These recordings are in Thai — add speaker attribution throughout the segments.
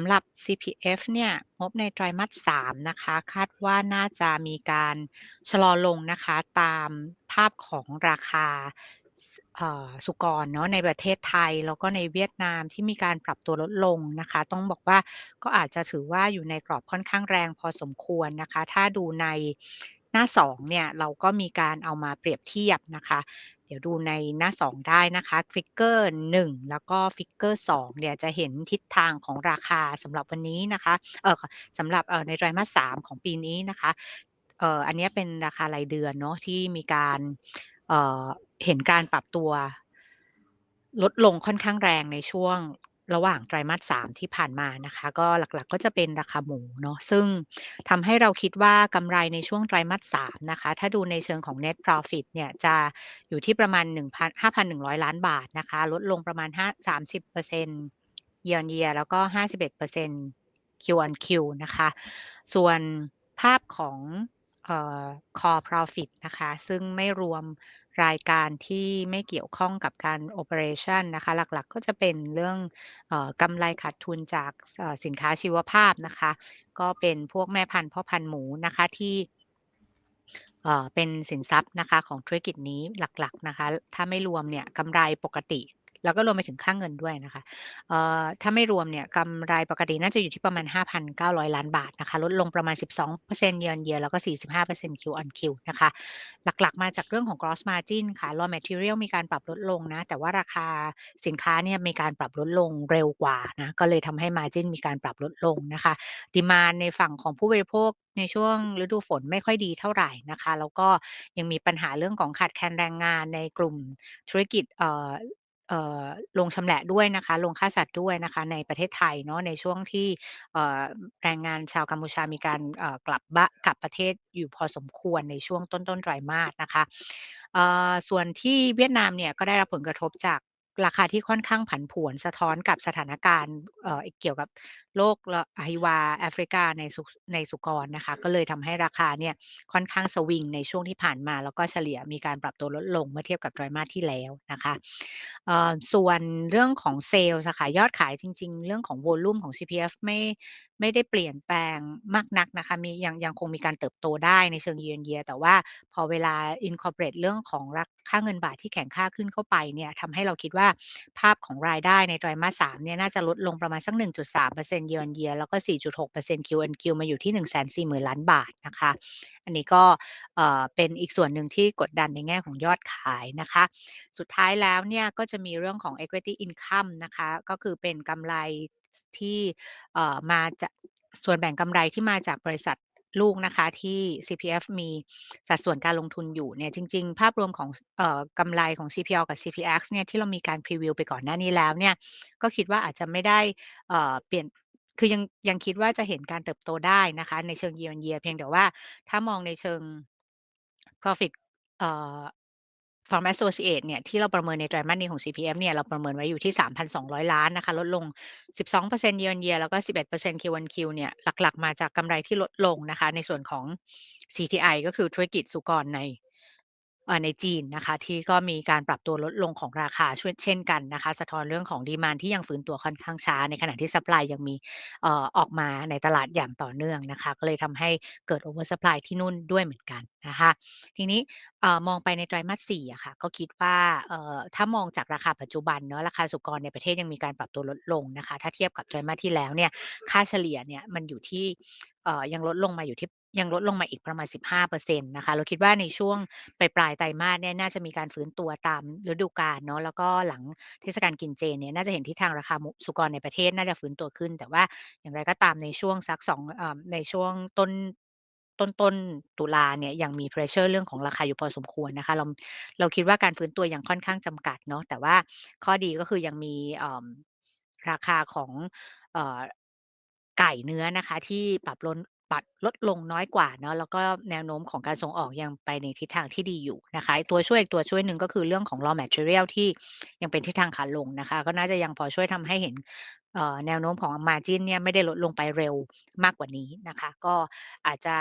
Speaker 1: ำหรับ CPF เนี่ยงบในไตรมาส 3 นะคะ คาดว่าน่าจะมีการชะลอลงนะคะ ตามภาพของราคาสุกรเนาะในประเทศไทย แล้วก็ในเวียดนามที่มีการปรับตัวลดลงนะคะ ต้องบอกว่าก็อาจจะถือว่าอยู่ในกรอบค่อนข้างแรงพอสมควรนะคะ ถ้าดูในหน้า 2 เนี่ย เราก็มีการเอามาเปรียบเทียบนะคะ เดี๋ยวดูในหน้า 2 ได้นะคะฟิกเกอร์1แล้วก็ฟิกเกอร์2เนี่ยจะเห็นทิศทางของราคาสำหรับวันนี้นะคะเออสำหรับเออในไตรมาส3ของปีนี้นะคะเอออันนี้เป็นราคารายเดือนเนาะที่มีการเเห็นการปรับตัวลดลงค่อนข้างแรงในช่วง ระหว่างไตรมาส3ที่ผ่านมานะคะ ก็หลักๆก็จะเป็นราคาหมูเนาะซึ่งทำให้เราคิดว่ากำไรในช่วงไตรมาส3นะคะ ถ้าดูในเชิงของ Net Profit เนี่ยจะอยู่ที่ประมาณ1 5,100 ล้านบาทนะคะ ลดลงประมาณ5 30% Year on Year แล้วก็ 51% Q on Q นะคะ ส่วนภาพของ เอ่อ Core Profit นะคะ ซึ่งไม่รวมรายการที่ไม่เกี่ยวข้องกับการ Operation นะคะ หลักๆ ก็จะเป็นเรื่องเอ่อกำไรขาดทุนจากสินค้าชีวภาพนะคะ ก็เป็นพวกแม่พันธุ์พ่อพันธุ์หมูนะคะที่เป็นสินทรัพย์นะคะของธุรกิจนี้หลักๆนะคะ ถ้าไม่รวมเนี่ยกำไรปกติ แล้วก็รวมไปถึงค่าเงินด้วยนะคะเอ่อถ้าไม่รวมเนี่ยกำไรปกติน่าจะอยู่ที่ประมาณ 5,900 ล้านบาทนะคะ ลดลงประมาณ 12% Year on Year แล้วก็ 45% Q on Q นะคะ หลักๆมาจากเรื่องของ Gross Margin ค่ะ Raw Material มีการปรับลดลงนะ แต่ว่าราคาสินค้าเนี่ยมีการปรับลดลงเร็วกว่านะ ก็เลยทำให้ Margin มีการปรับลดลงนะคะ Demand ในฝั่งของผู้บริโภคในช่วงฤดูฝนไม่ค่อยดีเท่าไหร่นะคะ แล้วก็ยังมีปัญหาเรื่องของขาดแคลนแรงงานในกลุ่มธุรกิจ เอ่อ โรงชำแหละด้วยนะคะ โรงฆ่าสัตว์ด้วยนะคะ ในประเทศไทยเนาะ ในช่วงที่ เอ่อ แรงงานชาวกัมพูชามีการ เอ่อ กลับบ้า กลับประเทศอยู่พอสมควรในช่วงต้น ๆ ไตรมาสนะคะ เอ่อ ส่วนที่เวียดนามเนี่ย ก็ได้รับผลกระทบจาก ราคาที่ค่อนข้างผันผวนสะท้อนกับสถานการณ์เอ่อเกี่ยวกับโรครอหิวาแอฟริกาในสุในสุกรนะคะ ก็เลยทำให้ราคาเนี่ยค่อนข้างสวิงในช่วงที่ผ่านมา แล้วก็เฉลี่ยมีการปรับตัวลดลงเมื่อเทียบกับไตรมาสที่แล้วนะคะส่วนเรื่องของเซลส์ค่ะยอดขายจริง ๆ เรื่องของ Volume ของ CPF ไม่ไม่ได้เปลี่ยนแปลงมากนักนะคะ มียังยังคงมีการเติบโตได้ในเชิง Year on Year แต่ว่าพอเวลา Incorporate เรื่องของราค่าเงินบาทที่แข็งค่าขึ้นเข้าไปเนี่ยทำให้เราคิดว่าภาพของรายได้ในไตรมาส3เนี่ยน่าจะลดลงประมาณสัก 1.3% Year on Year แล้วก็ 4.6% Q on Q มาอยู่ที่ 140,000 ล้านบาทนะคะ อันนี้ก็เอ่อเป็นอีกส่วนหนึ่งที่กดดันในแง่ของยอดขายนะคะ สุดท้ายแล้วเนี่ยก็จะมีเรื่องของ Equity Income นะคะ ก็คือเป็นกำไร ที่มาจากส่วนแบ่งกำไรที่มาจากบริษัทลูกนะคะที่ CPF มีสัดส่วนการลงทุนอยู่เนี่ยจริง ๆ ภาพรวมของกำไรของ CPL กับ CPX เนี่ยที่เรามีการพรีวิวไปก่อนหน้านี้แล้วเนี่ยก็คิดว่าอาจจะไม่ได้เอ่อเปลี่ยนคือยังยังคิดว่าจะเห็นการเติบโตได้นะคะ ในเชิง Year on Year เพียงแต่ว่าถ้ามองในเชิง Profit เอ่อ From Associate เนี่ยที่เราประเมินในไตรมาสนี้ของ CPM เนี่ยเราประเมินไว้อยู่ที่ 3,200 ล้านนะคะ ลดลง 12% Year on Year แล้วก็ 11% Q on Q เนี่ยหลักๆ มาจากกำไรที่ลดลงนะคะ ในส่วนของ CTI ก็คือธุรกิจสุกรใน ในจีนนะคะ ที่ก็มีการปรับตัวลดลงของราคาช่วยเช่นกันนะคะ สะท้อนเรื่องของ Demand ที่ยังฟื้นตัวค่อนข้างช้า ในขณะที่ Supply ยังมีออกมาในตลาดอย่างต่อเนื่องนะคะ ก็เลยทำให้เกิด Over Supply ที่นู่นด้วยเหมือนกันนะคะ ทีนี้มองไปในไตรมาส4อะค่ะก็คิดว่าถ้ามองจากราคาปัจจุบันเนาะราคาสุกรในประเทศยังมีการปรับตัวลดลงนะคะ ถ้าเทียบกับไตรมาสที่แล้วเนี่ยค่าเฉลี่ยเนี่ยมันอยู่ที่ยังลดลงมาอยู่ที่ ยังลดลงมาอีกประมาณ 15%นะคะ เราคิดว่าในช่วงปลายๆไตรมาสเนี่ยน่าจะมีการฟื้นตัวตามฤดูกาลเนาะแล้วก็หลังเทศกาลกินเจเนี่ยน่าจะเห็นทิศทางราคาสุกรในประเทศน่าจะฟื้นตัวขึ้น แต่ว่าอย่างไรก็ตามในช่วงสัก2เอ่อในช่วงต้นต้นๆตุลาเนี่ยยังมี Pressure เรื่องของราคาอยู่พอสมควรนะคะ เราเราคิดว่าการฟื้นตัวยังค่อนข้างจำกัดเนาะแต่ว่าข้อดีก็คือยังมีราคาของไก่เนื้อนะคะที่ปรับลน ปรับลดลงน้อยกว่าเนาะ แล้วก็แนวโน้มของการส่งออกยังไปในทิศทางที่ดีอยู่นะคะตัวช่วยอีกตัวช่วยหนึ่ง ก็คือเรื่องของ Raw Material ที่ยังเป็นทิศทางขาลงนะคะ ก็น่าจะยังพอช่วยทำให้เห็น เอ่อ แนวโน้มของ Margin เนี่ยไม่ได้ลดลงไปเร็วมากกว่านี้นะคะ ก็อาจจะ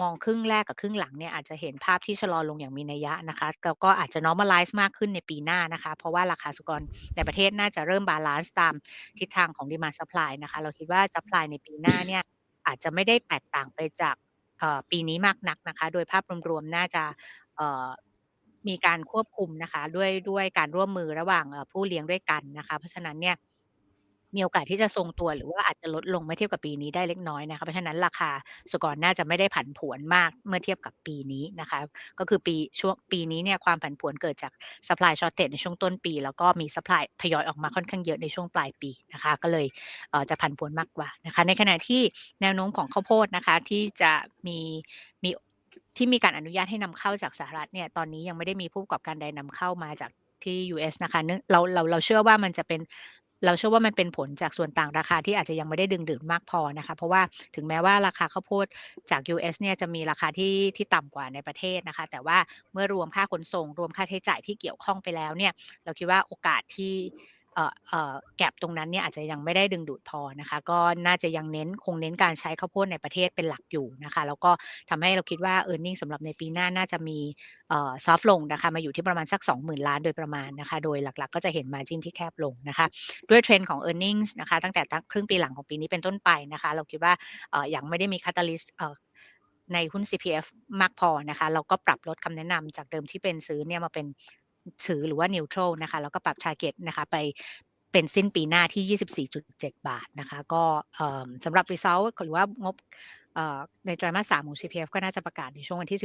Speaker 1: มองครึ่งแรกกับครึ่งหลังเนี่ย อาจจะเห็นภาพที่ชะลอลงอย่างมีนัยยะนะคะ แล้วก็อาจจะ normalize มากขึ้นในปีหน้านะคะ เพราะว่าราคาสุกรในประเทศน่าจะเริ่มบาลันซ์ตามทิศทางของ demand supply นะคะ เราคิดว่าซัปพลายในปีหน้าเนี่ย อาจจะไม่ได้แตกต่างไปจากปีนี้มากนักนะคะ โดยภาพรวมๆน่าจะมีการควบคุมนะคะ ด้วยด้วยการร่วมมือระหว่างผู้เลี้ยงด้วยกันนะคะ เพราะฉะนั้นเนี่ย มีโอกาสที่จะทรงตัว หรือว่าอาจจะลดลงเมื่อเทียบกับปีนี้ได้เล็กน้อยนะคะ เพราะฉะนั้นราคาสุกรน่าจะไม่ได้ผันผวนมากเมื่อเทียบกับปีนี้นะคะ ก็คือปีช่วงปีนี้เนี่ยความผันผวนเกิดจาก supply shortage ในช่วงต้นปี แล้วก็มี supply ทยอยออกมาค่อนข้างเยอะในช่วงปลายปีนะคะ ก็เลยเจะผันผวนมากกว่านะคะ ในขณะที่แนวโน้มของข้าวโพดนะคะที่จะมีมีที่มีการอนุญาตให้นำเข้าจากสหรัฐเนี่ยตอนนี้ยังไม่ได้มีผู้ประกอบการใดนำเข้ามาจากที่ US นะคะเนื่องเราเราเราเชื่อว่ามันจะเป็น เราเชื่อว่ามันเป็นผลจากส่วนต่างราคาที่อาจจะยังไม่ได้ดึงดูดมากพอนะคะ เพราะว่าถึงแม้ว่าราคาข้าวโพดจาก US เนี่ยจะมีราคาที่ที่ต่ำกว่าในประเทศนะคะ แต่ว่าเมื่อรวมค่าขนส่ง รวมค่าใช้จ่ายที่เกี่ยวข้องไปแล้วเนี่ย เราคิดว่าโอกาสที่ แก็บตรงนั้นเนี่ยอาจจะยังไม่ได้ดึงดูดพอนะคะ ก็น่าจะยังเน้นคงเน้นการใช้ข้าวโพดในประเทศเป็นหลักอยู่นะคะ แล้วก็ทำให้เราคิดว่า e a r n i n g สำหรับในปีหน้าน่าจะมีเอ่อซอฟลงนะคะ มาอยู่ที่ประมาณสัก 20,000 ล้านโดยประมาณนะคะ โดยหลักๆ ก็จะเห็น margin ที่แคบลงนะคะ ด้วยเทรนด์ของ e a r n i n g นะคะ ตั้งแต่ครึ่งปีหลังของปีนี้เป็นต้นไปนะคะ เราคิดว่าเอ่อยังไม่ได้มี catalyst เอ่อในหุ้น CPF มากพอนะคะ เราก็ปรับลดคำแนะนำจากเดิมที่เป็นซื้อเนี่ยมาเป็น ถือหรือว่า neutral นะคะ แล้วก็ปรับ target นะคะไปเป็นสิ้นปีหน้าที่ 24.7 บาทนะคะ ก็เอ่อสำหรับ result หรือว่างบเอ่อในไตรมาส3ของ CPF ก็น่าจะประกาศในช่วงวันที่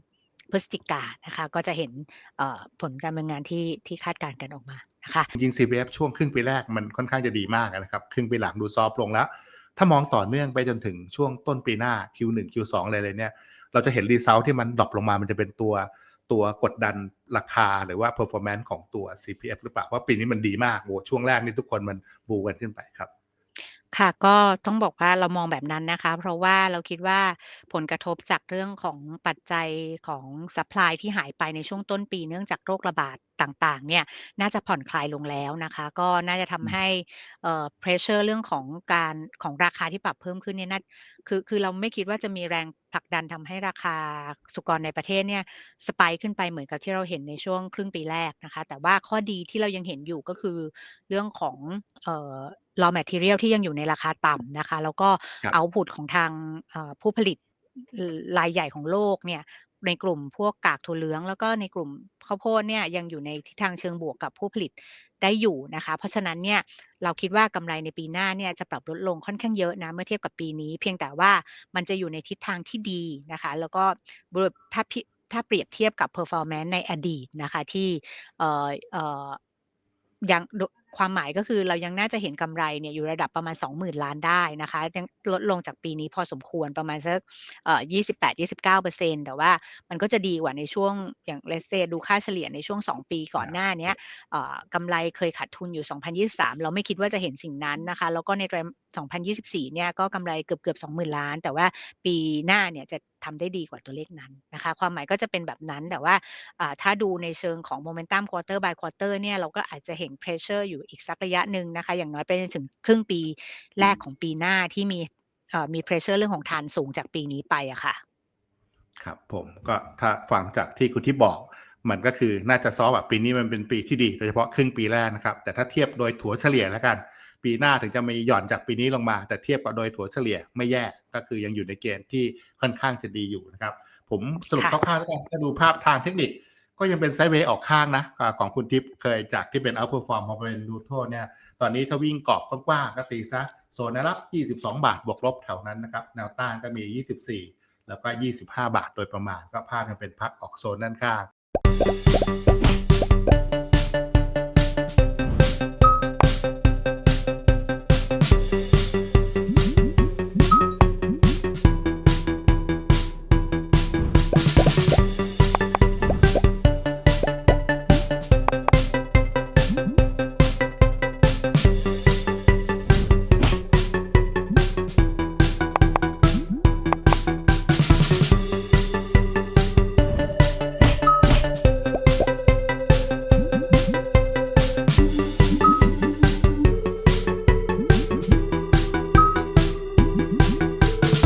Speaker 1: 13 พฤศจิกานะคะ ก็จะเห็นเอ่อผลการดำเนินงานที่ที่คาดการณ์กันออกมานะคะ
Speaker 2: จริง CPF ช่วงครึ่งปีแรกมันค่อนข้างจะดีมากนะครับ ครึ่งปีหลังดูซอฟลงแล้ว ถ้ามองต่อเนื่องไปจนถึงช่วงต้นปีหน้า Q1 Q2 อะไรเลยเนี่ย เราจะเห็นรีเซลที่มันดรอปลงมามันจะเป็นตัว ตัวกดดันราคาหรือว่า performance ของตัว CPF หรือเปล่าว่าปีนี้มันดีมากโอ้ช่วงแรกนี่ทุกคนมันบูกันขึ้นไปครับ
Speaker 1: ค่ะก็ต้องบอกว่าเรามองแบบนั้นนะคะ เพราะว่าเราคิดว่าผลกระทบจากเรื่องของปัจจัยของสัพพลายที่หายไปในช่วงต้นปีเนื่องจากโรคระบาด ต่างๆ เนี่ยน่าจะผ่อนคลายลงแล้วนะคะ ก็น่าจะทำให้เอ่อ pressure เรื่องของการของราคาที่ปรับเพิ่มขึ้นเนี่ยน่าคือคือเราไม่คิดว่าจะมีแรงผลักดันทำให้ราคาสุกรในประเทศเนี่ยสไปค์ขึ้นไปเหมือนกับที่เราเห็นในช่วงครึ่งปีแรกนะคะ แต่ว่าข้อดีที่เรายังเห็นอยู่ก็คือเรื่องของเอ่อ raw material ที่ยังอยู่ในราคาต่ำนะคะ แล้วก็
Speaker 2: ครับ
Speaker 1: output ของทางเอ่อผู้ผลิตรายใหญ่ของโลกเนี่ย ในกลุ่มพวกกากถั่วเหลือง แล้วก็ในกลุ่มข้าวโพดเนี่ยยังอยู่ในทิศทางเชิงบวกกับผู้ผลิตได้อยู่นะคะ เพราะฉะนั้นเนี่ยเราคิดว่ากำไรในปีหน้าเนี่ยจะปรับลดลงค่อนข้างเยอะนะเมื่อเทียบกับปีนี้ เพียงแต่ว่ามันจะอยู่ในทิศทางที่ดีนะคะ แล้วก็ถ้าถ้าเปรียบเทียบกับ performance ในอดีตนะคะที่ยัง ความหมายก็คือเรายังน่าจะเห็นกำไรเนี่ยอยู่ระดับประมาณ 20,000 ล้านได้นะคะยังลดลงจากปีนี้พอสมควรประมาณสักเอ่อ28-29%แต่ว่ามันก็จะดีกว่าในช่วงอย่าง let's say ดูค่าเฉลี่ยในช่วง 2 ปีก่อนหน้าเนี้ยเอ่อกำไรเคยขาดทุนอยู่ 2023 เราไม่คิดว่าจะเห็นสิ่งนั้นนะคะ แล้วก็ในไตร2024 เนี่ยก็กำไรเกือบๆ20,000 ล้าน แต่ว่าปีหน้าเนี่ยจะทำได้ดีกว่าตัวเลขนั้นนะคะ ความหมายก็จะเป็นแบบนั้นแต่ว่าอ่าถ้าดูในเชิงของ momentum quarter by quarter เนี่ยเราก็อาจจะเห็น pressure อยู่อีกสักระยะหนึ่งนะคะ อย่างน้อยไปจนถึงครึ่งปีแรกของปีหน้าที่มีเอ่อมี pressure เรื่องของฐานสูงจากปีนี้ไปอะค่ะ
Speaker 2: ครับผมก็ถ้าฟังจากที่คุณที่บอกมันก็คือน่าจะซอฟต์แบบปีนี้มันเป็นปีที่ดีโดยเฉพาะครึ่งปีแรกนะครับ แต่ถ้าเทียบโดยถัวเฉลี่ยแล้วกัน ปีหน้าถึงจะมีหย่อนจากปีนี้ลงมา แต่เทียบกับโดยถัวเฉลี่ยไม่แย่ก็คือยังอยู่ในเกณฑ์ที่ค่อนข้างจะดีอยู่นะครับ ผมสรุป
Speaker 1: ค่ะ
Speaker 2: คร่าวๆแล้วกันถ้าดูภาพทางเทคนิค ก็ยังเป็นไซด์เวย์ออกข้างนะของคุณทิพย์เคยจากที่เป็นอัพเพอร์ฟอร์มพอเป็นดูโทเนี่ยตอนนี้ถ้าวิ่งกรอบกว้างๆก็ตีซะโซนรับ 22 บาทบวกลบแถวนั้นนะครับแนวต้านก็มี 24 แล้วก็ 25 บาทโดยประมาณก็ภาพยังเป็นพักออกโซนด้านข้าง